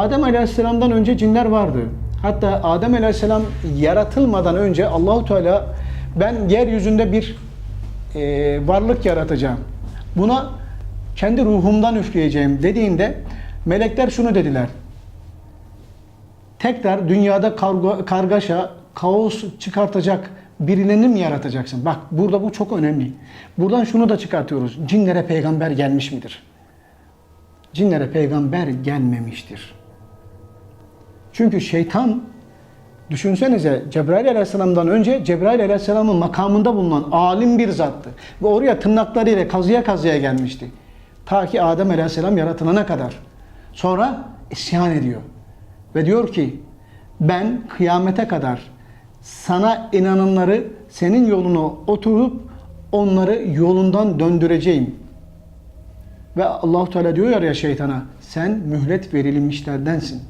Adem Aleyhisselam'dan önce cinler vardı. Hatta Adem Aleyhisselam yaratılmadan önce Allahu Teala ben yeryüzünde bir e, varlık yaratacağım. Buna kendi ruhumdan üfleyeceğim dediğinde melekler şunu dediler. Tekrar dünyada karga, kargaşa, kaos çıkartacak birilerini mi yaratacaksın? Bak burada bu çok önemli. Buradan şunu da çıkartıyoruz. Cinlere peygamber gelmiş midir? Cinlere peygamber gelmemiştir. Çünkü şeytan düşünsenize Cebrail aleyhisselamdan önce Cebrail aleyhisselamın makamında bulunan alim bir zattı. Ve oraya tırnaklarıyla kazıya kazıya gelmişti. Ta ki Adem aleyhisselam yaratılana kadar. Sonra isyan ediyor. Ve diyor ki ben kıyamete kadar sana inananları senin yoluna oturup onları yolundan döndüreceğim. Ve Allahu Teala diyor ya şeytana sen mühlet verilmişlerdensin.